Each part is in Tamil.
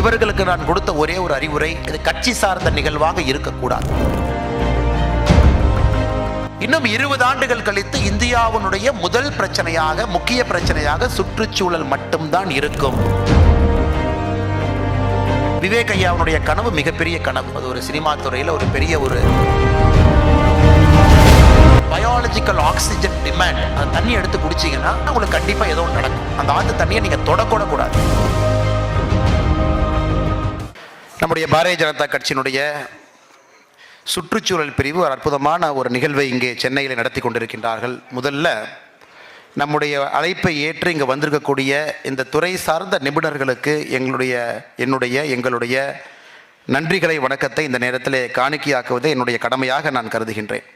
இவர்களுக்கு நான் கொடுத்த ஒரே ஒரு அறிவுரை இது கட்சி சார்ந்த நிகழ்வாக இருக்கக்கூடாது. இன்னும் இருபது ஆண்டுகள் கழித்து இந்தியாவினுடைய முதல் பிரச்சனையாக முக்கிய பிரச்சனையாக சுற்றுச்சூழல் மட்டும்தான் இருக்கும். விவேக் ஐயாவுடைய கனவு மிகப்பெரிய கனவு. அது ஒரு சினிமா துறையில் ஒரு பெரிய ஒரு பயாலஜிக்கல் ஆக்சிஜன் டிமாண்ட் அந்த தண்ணி எடுத்து குடிச்சீங்கன்னா உங்களுக்கு கண்டிப்பா ஏதோ ஒன்று நடக்கும். அந்த ஆண்டு தண்ணியை நீங்க தொடக்கூடாது நம்முடைய பாரதிய ஜனதா கட்சியினுடைய சுற்றுச்சூழல் பிரிவு ஒரு அற்புதமான ஒரு நிகழ்வை இங்கே சென்னையில் நடத்தி கொண்டிருக்கின்றார்கள். முதல்ல நம்முடைய அழைப்பை ஏற்று இங்கே வந்திருக்கக்கூடிய இந்த துறை சார்ந்த நிபுணர்களுக்கு எங்களுடைய என்னுடைய எங்களுடைய நன்றிகளை வணக்கத்தை இந்த நேரத்தில் காணிக்கையாக்குவது என்னுடைய கடமையாக நான் கருதுகின்றேன்.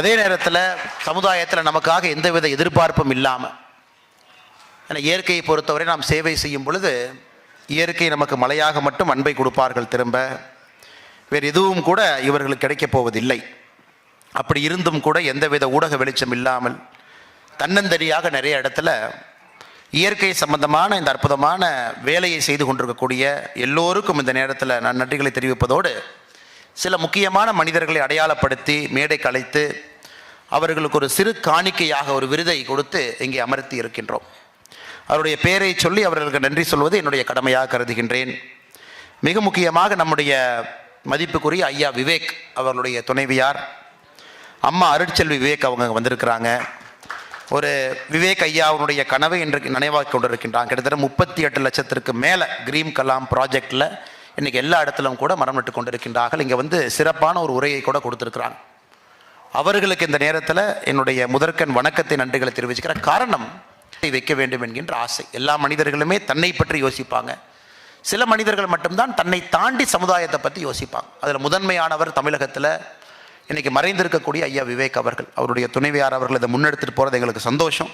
அதே நேரத்தில் சமுதாயத்தில் நமக்காக எந்தவித எதிர்பார்ப்பும் இல்லாமல் ஏன்னா இயற்கையை பொறுத்தவரை நாம் சேவை செய்யும் பொழுது இயற்கை நமக்கு மழையாக மட்டும் அன்பை கொடுப்பார்கள் திரும்ப. வேறு எதுவும் கூட இவர்களுக்கு கிடைக்கப் போவதில்லை. அப்படி இருந்தும் கூட எந்தவித ஊடக வெளிச்சம் இல்லாமல் தன்னந்தரியாக நிறைய இடத்துல இயற்கை சம்பந்தமான இந்த அற்புதமான வேலையை செய்து கொண்டிருக்கக்கூடிய எல்லோருக்கும் இந்த நேரத்தில் நான் நன்றிகளை தெரிவிப்பதோடு சில முக்கியமான மனிதர்களை அடையாளப்படுத்தி மேடை கலைத்து அவர்களுக்கு ஒரு சிறு காணிக்கையாக ஒரு விருதை கொடுத்து இங்கே அமர்த்தி இருக்கின்றோம். அவருடைய பெயரை சொல்லி அவர்களுக்கு நன்றி சொல்வது என்னுடைய கடமையாக கருதுகின்றேன். மிக முக்கியமாக நம்முடைய மதிப்புக்குரிய ஐயா விவேக் அவர்களுடைய துணைவியார். அம்மா அருட்செல்வி விவேக் அவங்க வந்திருக்கிறாங்க. ஒரு விவேக் ஐயா அவருடைய கனவை இன்றைக்கு நினைவாக்கி கொண்டிருக்கின்றாங்க. கிட்டத்தட்ட முப்பத்தி எட்டு லட்சத்திற்கு மேலே கிரீம் கலாம் ப்ராஜெக்டில் இன்றைக்கி எல்லா இடத்திலும் கூட மரம் நட்டு கொண்டிருக்கின்றார்கள். இங்கே வந்து சிறப்பான ஒரு உரையை கூட கொடுத்துருக்குறாங்க. அவர்களுக்கு இந்த நேரத்தில் என்னுடைய முதற்கண் வணக்கத்தை நன்றிகளை தெரிவிச்சுக்கிற காரணம் வைக்க வேண்டும் என்கின்ற ஆசை. எல்லா மனிதர்களுமே தன்னை பற்றி யோசிப்பாங்க. சில மனிதர்கள் மட்டும்தான் தன்னை தாண்டி சமுதாயத்தை பற்றி யோசிப்பாங்க. அதில் முதன்மையானவர் தமிழகத்தில் இன்றைக்கி மறைந்திருக்கக்கூடிய ஐயா விவேக் அவர்கள். அவருடைய துணைவியார் அவர்கள் இதை முன்னெடுத்துட்டு போகிறது எங்களுக்கு சந்தோஷம்.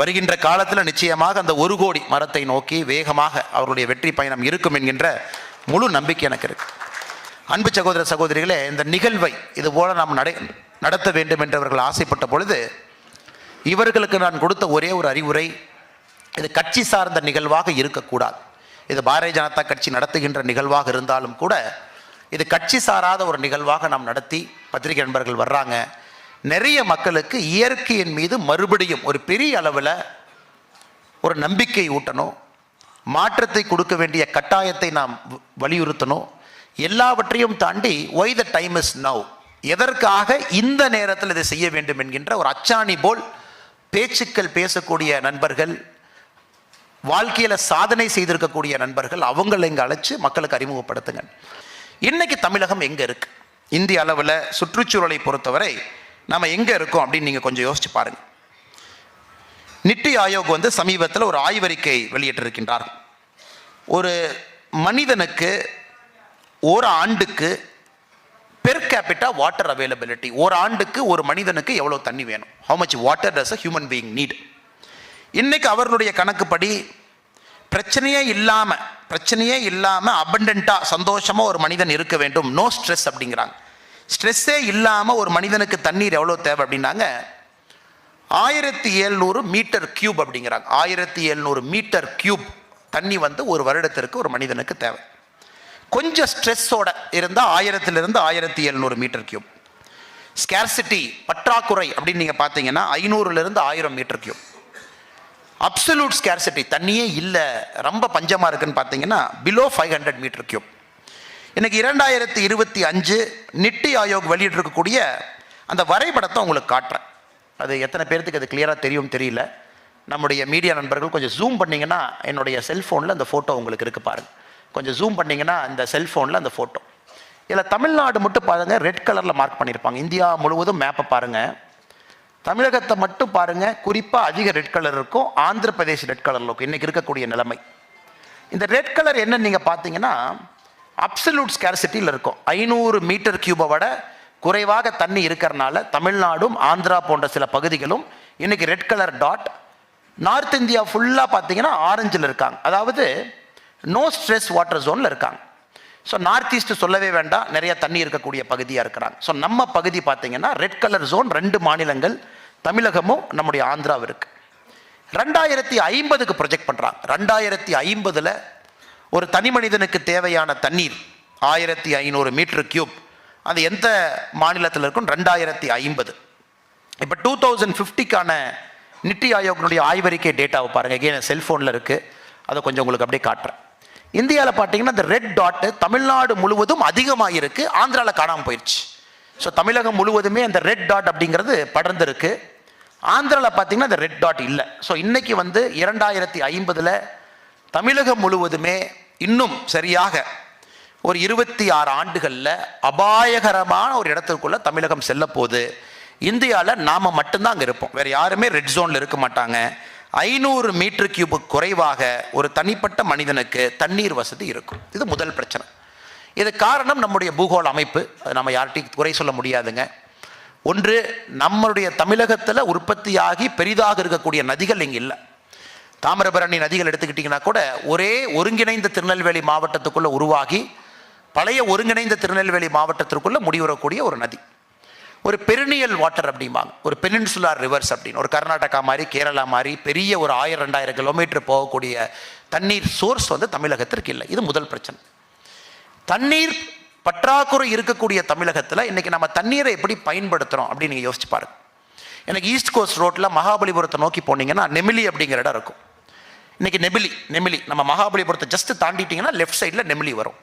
வருகின்ற காலத்தில் நிச்சயமாக அந்த ஒரு கோடி மரத்தை நோக்கி வேகமாக அவருடைய வெற்றி பயணம் இருக்கும் என்கின்ற முழு நம்பிக்கை எனக்கு இருக்கு. அன்பு சகோதர சகோதரிகளே இந்த நிகழ்வை இது போல நாம் நடை நடத்த வேண்டும் என்றவர்கள் ஆசைப்பட்ட பொழுது இவர்களுக்கு நான் கொடுத்த ஒரே ஒரு அறிவுரை இது கட்சி சார்ந்த நிகழ்வாக இருக்கக்கூடாது. இது பாரதிய ஜனதா கட்சி நடத்துகின்ற நிகழ்வாக இருந்தாலும் கூட இது கட்சி சாராத ஒரு நிகழ்வாக நாம் நடத்தி பத்திரிகை நண்பர்கள் வர்றாங்க. நிறைய மக்களுக்கு இயற்கையின் மீது மறுபடியும் ஒரு பெரிய அளவில் ஒரு நம்பிக்கை ஊட்டணும். மாற்றத்தை கொடுக்க வேண்டிய கட்டாயத்தை நாம் வ- வலியுறுத்தணும். எல்லாவற்றையும் தாண்டி why the time is now எதற்காக இந்த நேரத்தில் இதை செய்ய வேண்டும் என்கின்ற ஒரு அச்சாணி போல் பேச்சுக்கள் பேசக்கூடிய நண்பர்கள் வாழ்க்கையில் சாதனை செய்திருக்கக்கூடிய நண்பர்கள் அவங்களை இங்கே அழைச்சி மக்களுக்கு அறிமுகப்படுத்துங்க இன்றைக்கி தமிழகம் எங்கே இருக்குது இந்திய அளவில் சுற்றுச்சூழலை பொறுத்தவரை நம்ம எங்கே இருக்கோம் அப்படின்னு நீங்கள் கொஞ்சம் யோசிச்சு பாருங்கள் நிட்டி ஆயோக் வந்து சமீபத்தில் ஒரு ஆய்வறிக்கை வெளியிட்டிருக்கின்றார். ஒரு மனிதனுக்கு ஒரு ஆண்டுக்கு பெர் கேபிட்டா வாட்டர் அவைலபிலிட்டி ஒரு ஆண்டுக்கு ஒரு மனிதனுக்கு எவ்வளோ தண்ணி வேணும்? How much water does a human being need இன்னைக்கு அவர்களுடைய கணக்குப்படி பிரச்சனையே இல்லாமல் பிரச்சனையே இல்லாமல் அபண்டண்ட்டாக சந்தோஷமாக ஒரு மனிதன் இருக்க வேண்டும். நோ ஸ்ட்ரெஸ் அப்படிங்கிறாங்க. ஸ்ட்ரெஸ்ஸே இல்லாமல் ஒரு மனிதனுக்கு தண்ணீர் எவ்வளோ தேவை அப்படின்னாங்க? ஆயிரத்தி எழுநூறு மீட்டர் கியூப் அப்படிங்கிறாங்க. ஆயிரத்தி எழுநூறு மீட்டர் கியூப் தண்ணி வந்து ஒரு வருடத்திற்கு ஒரு மனிதனுக்கு தேவை. கொஞ்சம் ஸ்ட்ரெஸ்ஸோட இருந்தால் ஆயிரத்திலிருந்து ஆயிரத்தி எழுநூறு மீட்டர் கியூப் ஸ்கேர்சிட்டி பற்றாக்குறை அப்படின்னு நீங்கள் பார்த்தீங்கன்னா ஐநூறுலேருந்து ஆயிரம் மீட்டர் கியூப் அப்சல்யூட் ஸ்கேர்சிட்டி தண்ணியே இல்லை ரொம்ப பஞ்சமாக இருக்குன்னு பார்த்தீங்கன்னா below five hundred metre cube எனக்கு இரண்டாயிரத்தி இருபத்தி அஞ்சு நிட்டி ஆயோக் வெளியிட்டிருக்கக்கூடிய அந்த வரைபடத்தை உங்களுக்கு காட்டுறேன். அது எத்தனை பேர்த்துக்கு அது கிளியராக தெரியும் தெரியல. நம்முடைய மீடியா நண்பர்கள் கொஞ்சம் ஜூம் பண்ணிங்கன்னா என்னுடைய செல்ஃபோனில் அந்த ஃபோட்டோ உங்களுக்கு இருக்குது பாருங்கள் கொஞ்சம் ஜூம் பண்ணிங்கன்னா இந்த செல்ஃபோனில் அந்த ஃபோட்டோ இதில் தமிழ்நாடு மட்டும் பாருங்கள் ரெட் கலரில் மார்க் பண்ணியிருப்பாங்க இந்தியா முழுவதும் மேப்பை பாருங்கள் தமிழகத்தை மட்டும் பாருங்க குறிப்பாக அதிக ரெட் கலர் இருக்கும் ஆந்திர பிரதேஷ் ரெட் கலரில் இருக்கும். இன்றைக்கி இருக்கக்கூடிய நிலைமை. இந்த ரெட் கலர் என்ன நீங்கள் பார்த்தீங்கன்னா அப்சல்யூட் ஸ்கேர்சிட்டியில் இருக்கும். ஐநூறு மீட்டர் கியூபை விட குறைவாக தண்ணி இருக்கிறனால தமிழ்நாடும் ஆந்திரா போன்ற சில பகுதிகளும் இன்றைக்கி red colour dot north India ஃபுல்லாக பார்த்தீங்கன்னா ஆரஞ்சில் இருக்காங்க. அதாவது நோ ஸ்ட்ரெஸ் வாட்டர் ஜோனில் இருக்காங்க. ஸோ நார்த் ஈஸ்ட் சொல்லவே வேண்டாம். நிறைய தண்ணி இருக்கக்கூடிய பகுதியாக இருக்கிறாங்க. ஸோ நம்ம பகுதி பார்த்தீங்கன்னா ரெட் கலர் ஜோன் ரெண்டு மாநிலங்கள் தமிழகமும் நம்முடைய ஆந்திராவும் இருக்குது ரெண்டாயிரத்தி ஐம்பதுக்கு ப்ரொஜெக்ட் பண்ணுறாங்க ரெண்டாயிரத்தி ஐம்பதில் ஒரு தனி மனிதனுக்கு தேவையான தண்ணீர் ஆயிரத்தி ஐநூறு மீட்ரு கியூப் அது எந்த மாநிலத்தில் இருக்கும் ரெண்டாயிரத்தி ஐம்பது. இப்போ டூ தௌசண்ட் ஃபிஃப்டிக்கான நித்தி ஆயோக்னுடைய ஆய்வறிக்கை டேட்டாவை பாருங்கள் ஏன் செல்ஃபோனில் இருக்குது அதை கொஞ்சம் உங்களுக்கு அப்படியே காட்டுறேன். இந்தியாவில் பார்த்தீங்கன்னா இந்த ரெட் டாட்டு தமிழ்நாடு முழுவதும் அதிகமாக இருக்குது ஆந்திராவில் காணாமல் போயிடுச்சு ஸோ தமிழகம் முழுவதுமே அந்த ரெட் டாட் அப்படிங்கிறது படர்ந்துருக்கு. ஆந்திராவில் பார்த்தீங்கன்னா அந்த ரெட் டாட் இல்லை. ஸோ இன்னைக்கு வந்து இரண்டாயிரத்தி ஐம்பதில் தமிழகம் முழுவதுமே இன்னும் சரியாக ஒரு இருபத்தி ஆறு ஆண்டுகளில் அபாயகரமான ஒரு இடத்துக்குள்ளே தமிழகம் செல்ல போகுது இந்தியாவில் நாம் மட்டும்தான் அங்கே இருப்போம். வேறு யாருமே ரெட் ஜோனில் இருக்க மாட்டாங்க. ஐநூறு மீட்டர் கியூபு குறைவாக ஒரு தனிப்பட்ட மனிதனுக்கு தண்ணீர் வசதி இருக்கும். இது முதல் பிரச்சனை. இது காரணம் நம்முடைய பூகோள அமைப்பு. அது நம்ம யார்கிட்டையும் குறை சொல்ல முடியாதுங்க. ஒன்று நம்மளுடைய தமிழகத்தில் உற்பத்தியாகி பெரிதாக இருக்கக்கூடிய நதிகள் இங்கே இல்லை. தாமிரபரணி நதிகள் எடுத்துக்கிட்டிங்கன்னா கூட ஒரே ஒருங்கிணைந்த திருநெல்வேலி மாவட்டத்துக்குள்ளே உருவாகி பழைய ஒருங்கிணைந்த திருநெல்வேலி மாவட்டத்திற்குள்ளே முடிவுறக்கூடிய ஒரு நதி. ஒரு பெருநியல் வாட்டர் அப்படிம்பாங்க. ஒரு பெனின்சுலார் ரிவர்ஸ் அப்படின்னு. ஒரு கர்நாடகா மாதிரி கேரளா மாதிரி பெரிய ஒரு ஆயிரம் ரெண்டாயிரம் கிலோமீட்டர் போகக்கூடிய தண்ணீர் சோர்ஸ் வந்து தமிழகத்திற்கு இல்லை. இது முதல் பிரச்சனை. தண்ணீர் பற்றாக்குறை இருக்கக்கூடிய தமிழகத்தில் இன்னைக்கு நம்ம தண்ணீரை எப்படி பயன்படுத்துகிறோம் அப்படின்னு நீங்கள் யோசிச்சு பாருங்கள் எனக்கு ஈஸ்ட் கோஸ்ட் ரோட்டில் மகாபலிபுரத்தை நோக்கி போனீங்கன்னா நெமிலி அப்படிங்கிற இடம் இருக்கும். இன்றைக்கி நெமிலி நெமிலி. நம்ம மகாபலிபுரத்தை ஜஸ்ட் தாண்டிட்டிங்கன்னா லெஃப்ட் சைடில் நெமிலி வரும்.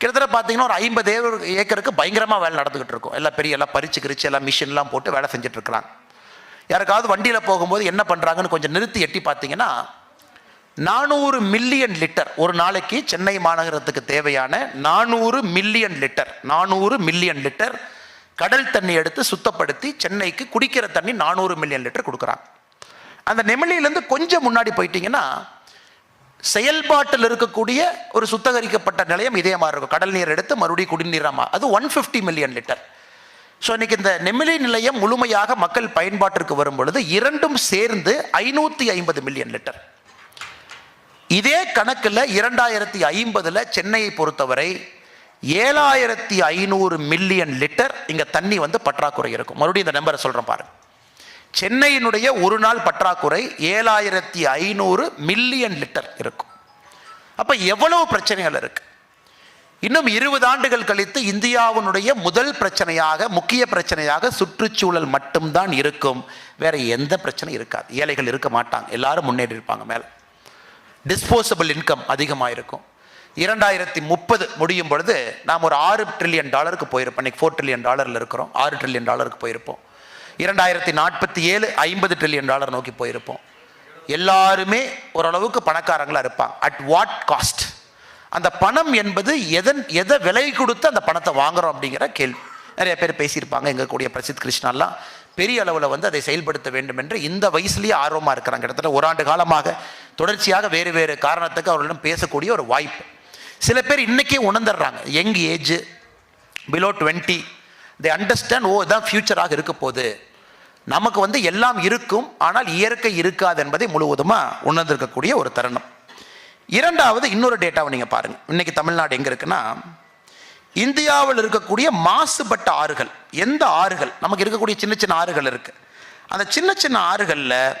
கிட்டத்தட்ட பார்த்தீங்கன்னா ஒரு ஐம்பது ஏக்கருக்கு பயங்கரமாக வேலை நடந்துகிட்டு இருக்கும். எல்லாம் பெரிய எல்லாம் பறிச்சு கிரிச்சு எல்லாம் மிஷின்லாம் போட்டு வேலை செஞ்சுட்டு இருக்கிறாங்க. யாருக்காவது வண்டியில் போகும்போது என்ன பண்ணுறாங்கன்னு கொஞ்சம் நிறுத்தி எட்டி பார்த்தீங்கன்னா நானூறு மில்லியன் லிட்டர் ஒரு நாளைக்கு சென்னை மாநகரத்துக்கு தேவையான நானூறு மில்லியன் லிட்டர் நானூறு மில்லியன் லிட்டர் கடல் தண்ணி எடுத்து சுத்தப்படுத்தி சென்னைக்கு குடிக்கிற தண்ணி நானூறு மில்லியன் லிட்டர் கொடுக்குறாங்க. அந்த நெமிலியிலேருந்து கொஞ்சம் முன்னாடி போயிட்டீங்கன்னா செயல்பாட்டில் இருக்கக்கூடிய ஒரு சுத்தகரிக்கப்பட்ட நிலையம் இதே மாதிரி இருக்கும். கடல் நீர் எடுத்து மறுபடியும் குடிநீராமா அது one fifty million litre. So இன்னைக்கு இந்த நெமிலி நிலையம் முழுமையாக மக்கள் பயன்பாட்டிற்கு வரும் பொழுது இரண்டும் சேர்ந்து ஐநூற்றி ஐம்பது மில்லியன் லிட்டர். இதே கணக்கில் இரண்டாயிரத்தி ஐம்பதில் சென்னையை பொறுத்தவரை ஏழாயிரத்தி ஐநூறு மில்லியன் லிட்டர் இங்கே தண்ணி வந்து பற்றாக்குறை இருக்கும். மறுபடியும் இந்த நம்பரை சொல்கிறேன் பாருங்கள் சென்னையினுடைய ஒரு நாள் பற்றாக்குறை ஏழாயிரத்தி ஐநூறு மில்லியன் லிட்டர் இருக்கும். அப்போ எவ்வளவு பிரச்சனைகள் இருக்கு? இன்னும் இருபது ஆண்டுகள் கழித்து இந்தியாவினுடைய முதல் பிரச்சனையாக முக்கிய பிரச்சனையாக சுற்றுச்சூழல் மட்டும்தான் இருக்கும். வேற எந்த பிரச்சனையும் இருக்காது. ஏழைகள் இருக்க மாட்டாங்க. எல்லாரும் முன்னேறி இருப்பாங்க மேலே. டிஸ்போசபிள் இன்கம் அதிகமாக இருக்கும் இரண்டாயிரத்தி முப்பது முடியும் பொழுது நாம் ஒரு ஆறு ட்ரில்லியன் டாலருக்கு போயிருப்போம். இன்னைக்கு ஃபோர் ட்ரில்லியன் டாலரில் இருக்கிறோம். ஆறு ட்ரில்லியன் டாலருக்கு போயிருப்போம். இரண்டாயிரத்தி நாற்பத்தி ஏழு ஐம்பது ட்ரில்லியன் டாலர் நோக்கி போயிருப்போம். எல்லாருமே ஓரளவுக்கு பணக்காரங்களாக இருப்பாங்க. அட் வாட் காஸ்ட் அந்த பணம் என்பது எதன் எதை விலை கொடுத்து அந்த பணத்தை வாங்குறோம் அப்படிங்கிற கேள்வி. நிறைய பேர் பேசியிருப்பாங்க எங்கள் கூடிய பிரசித் கிருஷ்ணாலாம் பெரிய அளவில் வந்து அதை செயல்படுத்த வேண்டும் என்று இந்த வயசுலேயே ஆர்வமாக இருக்கிறாங்க. கிட்டத்தட்ட ஒரு ஆண்டு காலமாக தொடர்ச்சியாக வேறு வேறு காரணத்துக்கு அவர்களிடம் பேசக்கூடிய ஒரு வாய்ப்பு. சில பேர் இன்னைக்கே உணர்ந்துடுறாங்க. Young age below twenty they understand oh இதான் ஃபியூச்சராக இருக்க போகுது நமக்கு வந்து எல்லாம் இருக்கும் ஆனால் இயற்கை இருக்காது என்பதை முழுவதுமாக உணர்ந்திருக்கக்கூடிய ஒரு தருணம். இரண்டாவது இன்னொரு டேட்டாவை நீங்கள் பாருங்கள் இன்னைக்கு தமிழ்நாடு எங்கே இருக்குன்னா இந்தியாவில் இருக்கக்கூடிய மாசுபட்ட ஆறுகள் எந்த ஆறுகள்? நமக்கு இருக்கக்கூடிய சின்ன சின்ன ஆறுகள் இருக்குது அந்த சின்ன சின்ன ஆறுகளில்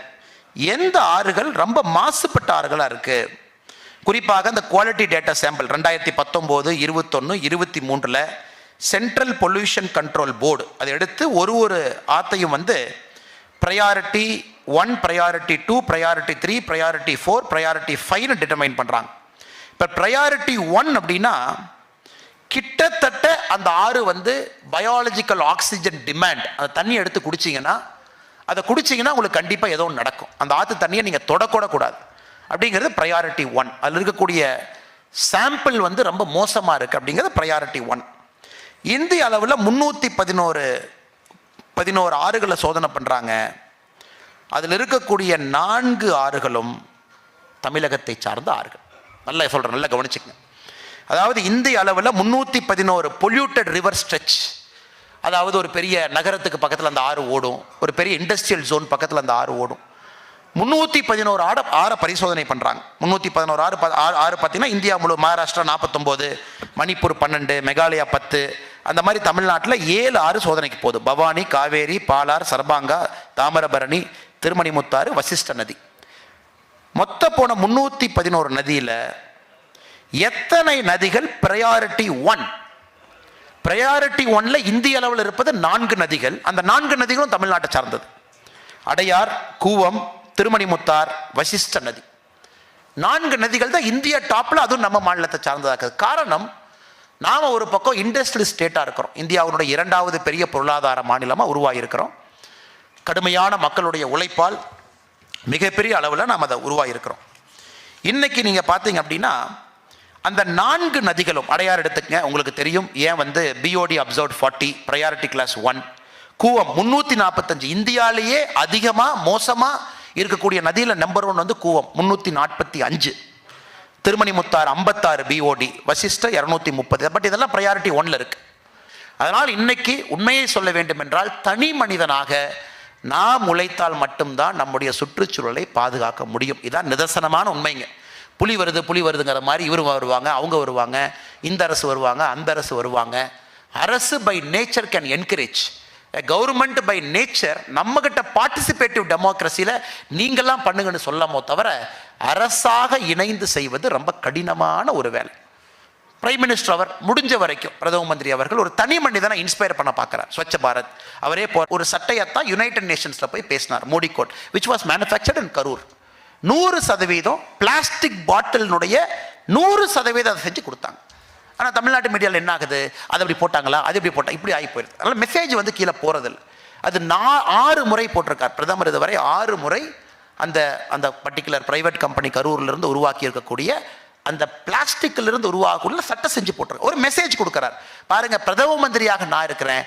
எந்த ஆறுகள் ரொம்ப மாசுபட்ட ஆறுகளாக இருக்குது குறிப்பாக அந்த குவாலிட்டி டேட்டா சாம்பிள் ரெண்டாயிரத்தி பத்தொம்போது இருபத்தொன்று இருபத்தி மூன்றில் சென்ட்ரல் பொல்யூஷன் கண்ட்ரோல் போர்டு அதை எடுத்து ஒரு ஒரு ஆத்தையும் வந்து priority one priority two priority three priority four priority ஃபைவ்னு டிட்டர்மைன் பண்ணுறாங்க இப்போ ப்ரையாரிட்டி ஒன் அப்படின்னா கிட்டத்தட்ட அந்த ஆறு வந்து பயாலஜிக்கல் ஆக்சிஜன் டிமாண்ட் அந்த தண்ணி எடுத்து குடிச்சிங்கன்னா அதை குடிச்சிங்கன்னா உங்களுக்கு கண்டிப்பாக ஏதோ ஒன்று நடக்கும். அந்த ஆற்று தண்ணியை நீங்கள் தொடக்கூடக்கூடாது. அப்படிங்கிறது ப்ரையாரிட்டி ஒன் அதில் இருக்கக்கூடிய சாம்பிள் வந்து ரொம்ப மோசமாக இருக்குது அப்படிங்கிறது ப்ரையாரிட்டி ஒன் இந்திய அளவில் முந்நூற்றி பதினோரு பதினோரு ஆறுகளை சோதனை பண்ணுறாங்க அதில் இருக்கக்கூடிய நான்கு ஆறுகளும் தமிழகத்தை சார்ந்த ஆறுகள். நல்லா சொல்கிறேன் நல்லா கவனிச்சுக்கங்க. அதாவது இந்திய அளவில் முந்நூற்றி பதினோரு பொல்யூட்டட் ரிவர் ஸ்ட்ரெச் அதாவது ஒரு பெரிய நகரத்துக்கு பக்கத்தில் அந்த ஆறு ஓடும் ஒரு பெரிய இண்டஸ்ட்ரியல் ஜோன் பக்கத்தில் அந்த ஆறு ஓடும். முந்நூற்றி பதினோரு ஆட ஆறை பரிசோதனை பண்ணுறாங்க முந்நூற்றி பதினோரு ஆறு ஆறு பார்த்தீங்கன்னா இந்தியா முழு மகாராஷ்டிரா நாற்பத்தொம்போது மணிப்பூர் பன்னெண்டு மெகாலயா பத்து அந்த மாதிரி தமிழ்நாட்டில் ஏழு ஆறு சோதனைக்கு போகுது. பவானி காவேரி பாலார் சர்பாங்கா தாமிரபரணி திருமணிமுத்தாறு வசிஷ்ட நதி. மொத்த போன முந்நூற்றி பதினோரு நதியில் எத்தனை நதிகள் ப்ரையாரிட்டி ஒன் ப்ரையாரிட்டி ஒன்ல இந்திய அளவில் இருப்பது நான்கு நதிகள். அந்த நான்கு நதிகளும் தமிழ்நாட்டை சார்ந்தது. அடையார் கூவம் திருமணிமுத்தார் வசிஷ்ட நதி. நான்கு நதிகள் தான் இந்திய டாப்பில் அதுவும் நம்ம மாநிலத்தை சார்ந்ததாக இருக்குது. காரணம் நாம் ஒரு பக்கம் இண்டஸ்ட்ரியல் ஸ்டேட்டாக இருக்கிறோம். இந்தியாவுடைய இரண்டாவது பெரிய பொருளாதார மாநிலமாக உருவாகியிருக்கிறோம் கடுமையான மக்களுடைய உழைப்பால் மிகப்பெரிய அளவில் நாம் அதை உருவாகியிருக்கிறோம் இன்றைக்கி நீங்கள் பார்த்தீங்க அப்படின்னா அந்த நான்கு நதிகளும் அடையார் எடுத்துக்கங்க உங்களுக்கு தெரியும். ஏன் வந்து BOD observe forty priority class one Cooum முந்நூற்றி நாற்பத்தஞ்சு இந்தியாவிலேயே அதிகமாக மோசமாக இருக்கக்கூடிய நதியில் நம்பர் ஒன் வந்து கூவம் முந்நூற்றி நாற்பத்தி அஞ்சு. திருமணி முத்தாறு ஐம்பத்தாறு பிஓடி வசிஷ்ட இரநூத்தி முப்பது. பட் இதெல்லாம் ப்ரையாரிட்டி ஒன்ல இருக்கு. அதனால் இன்னைக்கு உண்மையை சொல்ல வேண்டும் என்றால் தனி மனிதனாக நாம் உழைத்தால் மட்டும்தான் நம்முடைய சுற்றுச்சூழலை பாதுகாக்க முடியும். இதான் நிதர்சனமான உண்மைங்க. புலி வருது புலி வருதுங்கிற மாதிரி இவர் வருவாங்க அவங்க வருவாங்க இந்த அரசு வருவாங்க அந்த அரசு வருவாங்க. அரசு by nature can encourage government by nature நம்மக்கிட்ட பார்ட்டிசிபேட்டிவ் டெமோக்ரஸியில் நீங்கள்லாம் பண்ணுங்கன்னு சொல்லாமோ தவிர அரசாக இணைந்து செய்வது ரொம்ப கடினமான ஒரு வேலை. பிரைம் மினிஸ்டர் அவர் முடிஞ்ச வரைக்கும் பிரதம மந்திரி அவர்கள் ஒரு தனி மனிதனை இன்ஸ்பயர் பண்ண பார்க்குறார். ஸ்வச்ச பாரத். அவரே போ ஒரு சட்டையத்தான் யுனைடெட் நேஷன்ஸில் போய் பேசினார் Modi coat which was manufactured in Karur நூறு சதவீதம் பிளாஸ்டிக் பாட்டிலினுடைய நூறு சதவீதம் அதை செஞ்சு கொடுத்தாங்க. ஆனால் தமிழ்நாட்டு மீடியாவில் என்ன ஆகுது அது அப்படி போட்டாங்களா? அது இப்படி போட்டா இப்படி ஆகி போயிருது அதனால் மெசேஜ் வந்து கீழே போகிறதில்ல அது நா ஆறு முறை போட்டிருக்கார். பிரதமர் இதுவரை ஆறு முறை அந்த அந்த பர்டிகுலர் ப்ரைவேட் கம்பெனி கரூர்லேருந்து உருவாக்கி இருக்கக்கூடிய அந்த பிளாஸ்டிக்கிலிருந்து உருவாகக்கூடிய சட்டம் செஞ்சு போட்டிருக்க ஒரு மெசேஜ் கொடுக்குறார். பாருங்கள் பிரதம மந்திரியாக நான் இருக்கிறேன்.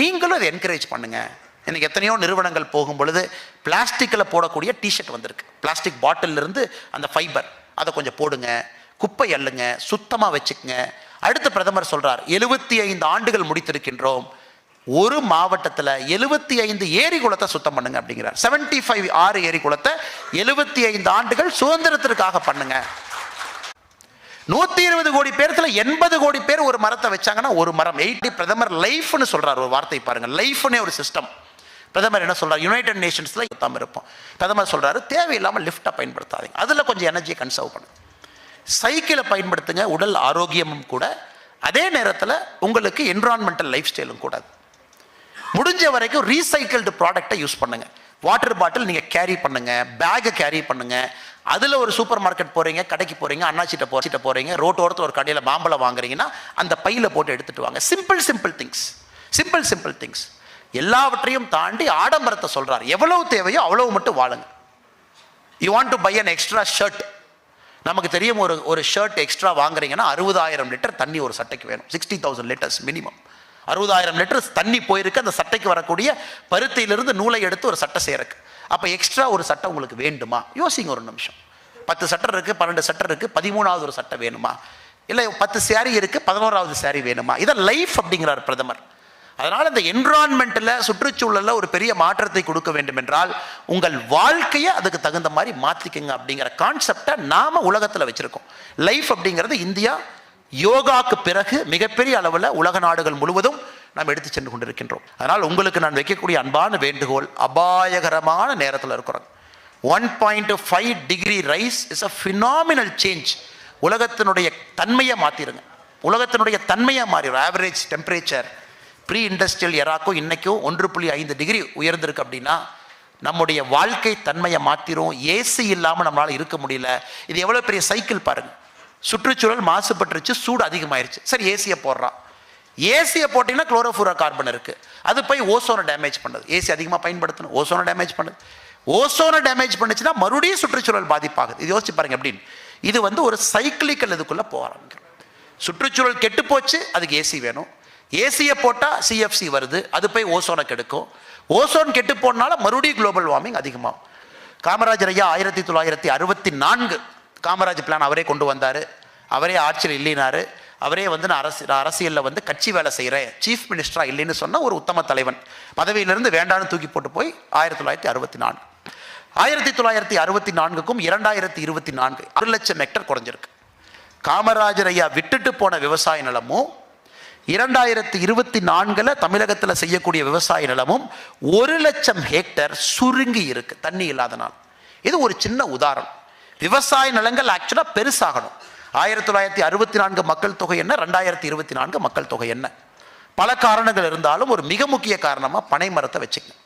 நீங்களும் அதை என்கரேஜ் பண்ணுங்கள் எனக்கு எத்தனையோ நிறுவனங்கள் போகும் பொழுது பிளாஸ்டிக்கில் போடக்கூடிய டிஷர்ட் வந்திருக்கு. பிளாஸ்டிக் பாட்டிலிருந்து அந்த ஃபைபர் அதை கொஞ்சம் போடுங்க. குப்பை அள்ளுங்க. சுத்தமாக வச்சுக்கங்க. அடுத்து பிரதமர் சொல்றார் எழுபத்தி ஐந்து ஆண்டுகள் முடித்திருக்கின்றோம். ஒரு மாவட்டத்தில் எழுபத்தி ஐந்து ஏரி குளத்தை சுத்தம் பண்ணுங்க அப்படிங்கிறார். 75 ஃபைவ் ஆறு ஏரி குளத்தை எழுபத்தி ஐந்து ஆண்டுகள் சுதந்திரத்திற்காக பண்ணுங்க. நூத்தி இருபது கோடி பேர்த்துல எண்பது கோடி பேர் ஒரு மரத்தை வச்சாங்கன்னா ஒரு மரம். எயிட்டி பிரதமர் லைஃப்னு சொல்றாரு ஒரு வார்த்தை பாருங்க. லைஃப்னே ஒரு சிஸ்டம் பிரதமர் என்ன சொல்றாரு? யுனைடெட் நேஷன்ஸ்ல இருப்போம் பிரதமர் சொல்றாரு தேவையில்லாமல் லிஃப்டை பயன்படுத்தாதீங்க. அதுல கொஞ்சம் எனர்ஜியை கன்சர்வ் பண்ணுங்க. சைக்கிளை பயன்படுத்துங்க உடல் ஆரோக்கியமும் கூட. அதே நேரத்தில் உங்களுக்கு என்விரான்மெண்டல் லைஃப் ஸ்டைலும் கூடாது. முடிஞ்ச வரைக்கும் ரீசைக்கிள்டு ப்ராடக்டை யூஸ் பண்ணுங்க. வாட்டர் பாட்டில் நீங்கள் கேரி பண்ணுங்கள் பேக்கை கேரி பண்ணுங்கள் அதில் ஒரு சூப்பர் மார்க்கெட் போகிறீங்க கடைக்கு போகிறீங்க அண்ணாச்சிட்ட போச்சிட்ட போகிறீங்க ரோட்டோரத்தில் ஒரு கடையில் மாம்பழம் வாங்குறீங்கன்னா அந்த பையில் போட்டு எடுத்துகிட்டு வாங்க. Simple simple things simple simple things எல்லாவற்றையும் தாண்டி ஆடம்பரத்தை சொல்கிறார் எவ்வளவு தேவையோ அவ்வளவு மட்டும் வாழுங்க. You want to buy an extra shirt நமக்கு தெரியும் ஒரு ஒரு ஷர்ட் எக்ஸ்ட்ரா வாங்குறீங்கன்னா அறுபதாயிரம் லிட்டர் தண்ணி ஒரு சட்டைக்கு வேணும். சிக்ஸ்டி தௌசண்ட் லிட்டர்ஸ் மினிமம் அறுபதாயிரம் லிட்டர் தண்ணி போயிருக்கு அந்த சட்டைக்கு வரக்கூடிய பருத்தியிலிருந்து நூலை எடுத்து ஒரு சட்டை செய்யறக்கு அப்போ எக்ஸ்ட்ரா ஒரு சட்டை உங்களுக்கு வேண்டுமா? யோசிங்க ஒரு நிமிஷம். பத்து சட்டை இருக்குது பன்னெண்டு சட்டை இருக்குது பதிமூணாவது ஒரு சட்டை வேணுமா? இல்லை பத்து சேரீ இருக்குது பதினோராவது சேரீ வேணுமா? இதான் லைஃப் அப்படிங்கிறார் பிரதமர். அதனால் இந்த என்விரான்மெண்ட்டில் சுற்றுச்சூழலில் ஒரு பெரிய மாற்றத்தை கொடுக்க வேண்டும் என்றால் உங்கள் வாழ்க்கையை அதுக்கு தகுந்த மாதிரி மாற்றிக்கங்க அப்படிங்கிற கான்செப்டை நாம் உலகத்தில் வச்சுருக்கோம். லைஃப் அப்படிங்கிறது இந்தியா யோகாக்கு பிறகு மிகப்பெரிய அளவில் உலக நாடுகள் முழுவதும் நாம் எடுத்து சென்று கொண்டிருக்கின்றோம். அதனால் உங்களுக்கு நான் வைக்கக்கூடிய அன்பான வேண்டுகோள் அபாயகரமான நேரத்தில் இருக்கிறோம் one point five degree rise is a phenomenal change உலகத்தினுடைய தன்மையை மாற்றிடுங்க உலகத்தினுடைய தன்மையை மாறிடும் ஆவரேஜ் டெம்பரேச்சர் ப்ரீ இண்டஸ்ட்ரியல் எராக்கும் இன்னைக்கும் ஒன்று புள்ளி ஐந்து டிகிரி உயர்ந்திருக்கு அப்படின்னா நம்முடைய வாழ்க்கை தன்மையை மாற்றிரும் ஏசி இல்லாமல் நம்மளால் இருக்க முடியல. இது எவ்வளோ பெரிய சைக்கிள் பாருங்கள் சுற்றுச்சூழல் மாசுபட்டுருச்சு சூடு அதிகமாயிருச்சு. சரி ஏசியை போடுறான். ஏசியை போட்டிங்கன்னா குளோரோஃபுரோ கார்பன் இருக்குது அது போய் ஓசோனை டேமேஜ் பண்ணுது. ஏசி அதிகமாக பயன்படுத்தணும் ஓசோனை டேமேஜ் பண்ணுது. ஓசோனை டேமேஜ் பண்ணுச்சுன்னா மறுபடியும் சுற்றுச்சூழல் பாதிப்பாகுது. இது யோசிச்சு பாருங்க அப்படின்னு இது வந்து ஒரு சைக்கிளிக்கல் இதுக்குள்ளே போக ஆரம்பிக்கிறோம் சுற்றுச்சூழல் கெட்டு போச்சு அதுக்கு ஏசி வேணும். ஏசியை போட்டால் சிஎஃப்சி வருது அது போய் ஓசோனை கெடுக்கும். ஓசோன் கெட்டு போனால மறுபடியும் குளோபல் வார்மிங் அதிகமாகும். காமராஜர் ஐயா ஆயிரத்தி தொள்ளாயிரத்தி அறுபத்தி நான்கு காமராஜ் பிளான் அவரே கொண்டு வந்தார். அவரே ஆட்சியில் இல்லைனாரு. அவரே வந்து நான் அரசு நான் அரசியலில் வந்து கட்சி வேலை செய்கிறேன் சீஃப் மினிஸ்டராக இல்லைன்னு சொன்ன ஒரு உத்தம தலைவன். பதவியிலிருந்து வேண்டான்னு தூக்கி போட்டு போய் ஆயிரத்தி தொள்ளாயிரத்தி அறுபத்தி நான்கு. ஆயிரத்தி தொள்ளாயிரத்தி அறுபத்தி நான்குக்கும் இரண்டாயிரத்தி இருபத்தி நான்கு ஆறு லட்சம் ஹெக்டர் குறைஞ்சிருக்கு. காமராஜர் ஐயா விட்டுட்டு போன விவசாய நிலமும் இரண்டாயிரத்தி இருபத்தி நான்கில் தமிழகத்தில் செய்யக்கூடிய விவசாய நிலமும் ஒரு லட்சம் ஹெக்டர் சுருங்கி இருக்கு. தண்ணி இல்லாதனால் இது ஒரு சின்ன உதாரணம். விவசாய நிலங்கள் ஆக்சுவலாக பெருசாகணும். ஆயிரத்தி தொள்ளாயிரத்தி அறுபத்தி நான்கு மக்கள் தொகை என்ன? ரெண்டாயிரத்தி இருபத்தி நான்கு மக்கள் தொகை என்ன? பல காரணங்கள் இருந்தாலும் ஒரு மிக முக்கிய காரணமாக பனை மரத்தை வச்சுக்கணும்.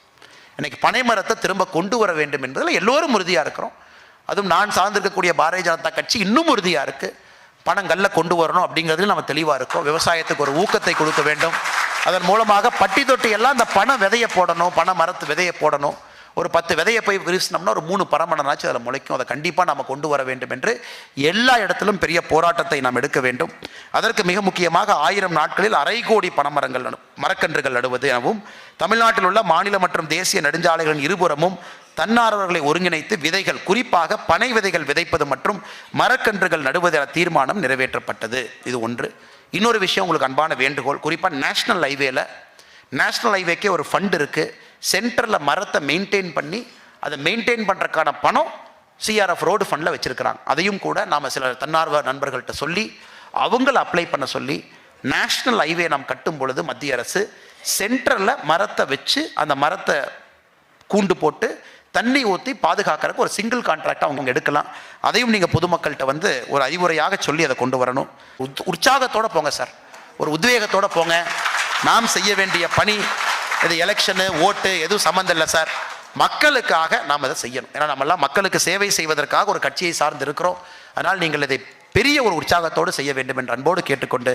இன்னைக்கு பனை மரத்தை திரும்ப கொண்டு வர வேண்டும் என்பதில் எல்லோரும் உறுதியாக இருக்கிறோம். அதுவும் நான் சார்ந்திருக்கக்கூடிய பாரதிய ஜனதா கட்சி இன்னும் உறுதியாக இருக்குது பணங்களில் கொண்டு வரணும் அப்படிங்கிறதுல நம்ம தெளிவாக இருக்கோம். விவசாயத்துக்கு ஒரு ஊக்கத்தை கொடுக்க வேண்டும். அதன் மூலமாக பட்டி தொட்டி எல்லாம் இந்த பண விதையை போடணும் பண மரத்து விதையை போடணும். ஒரு பத்து விதையை போய் விரிசினோம்னா ஒரு மூணு பரமணனாச்சும் அதில் முளைக்கும். அதை கண்டிப்பாக நம்ம கொண்டு வர வேண்டும் என்று எல்லா இடத்திலும் பெரிய போராட்டத்தை நாம் எடுக்க வேண்டும். அதற்கு மிக முக்கியமாக ஆயிரம் நாட்களில் அரை கோடி பனைமரங்கள் மரக்கன்றுகள் நடுவது எனவும் தமிழ்நாட்டில் உள்ள மாநில மற்றும் தேசிய நெடுஞ்சாலைகளின் இருபுறமும் தன்னார்வர்களை ஒருங்கிணைத்து விதைகள் குறிப்பாக பனை விதைகள் விதைப்பது மற்றும் மரக்கன்றுகள் நடுவது என தீர்மானம் நிறைவேற்றப்பட்டது. இது ஒன்று. இன்னொரு விஷயம் உங்களுக்கு அன்பான வேண்டுகோள். குறிப்பாக நேஷ்னல் ஹைவேல நேஷ்னல் ஹைவேக்கே ஒரு ஃபண்ட் இருக்குது சென்டரில் மரத்தை மெயின்டைன் பண்ணி அதை மெயின்டைன் பண்ணுறக்கான பணம் சிஆர்எஃப் ரோடு ஃபண்டில் வச்சுருக்கிறாங்க. அதையும் கூட நாம் சில தன்னார்வ நண்பர்கள்ட்ட சொல்லி அவங்கள அப்ளை பண்ண சொல்லி நேஷ்னல் ஹைவே நாம் கட்டும் பொழுது மத்திய அரசு சென்டரில் மரத்தை வச்சு அந்த மரத்தை கூண்டு போட்டு தண்ணி ஊற்றி பாதுகாக்கிறதுக்கு ஒரு சிங்கிள் கான்ட்ராக்டாக அவங்க எடுக்கலாம். அதையும் நீங்கள் பொதுமக்கள்கிட்ட வந்து ஒரு அறிவுரையாக சொல்லி அதை கொண்டு வரணும். உத் உற்சாகத்தோடு போங்க சார் ஒரு உத்வேகத்தோடு போங்க. நாம் செய்ய வேண்டிய பணி இது எலெக்ஷனு ஓட்டு எதுவும் சம்மந்தம் இல்லை சார் மக்களுக்காக நாம் அதை செய்யணும். ஏன்னா நம்மளாம் மக்களுக்கு சேவை செய்வதற்காக ஒரு கட்சியை சார்ந்து இருக்கிறோம். அதனால் நீங்கள் இதை பெரிய ஒரு உற்சாகத்தோடு செய்ய வேண்டும் என்று அன்போடு கேட்டுக்கொண்டு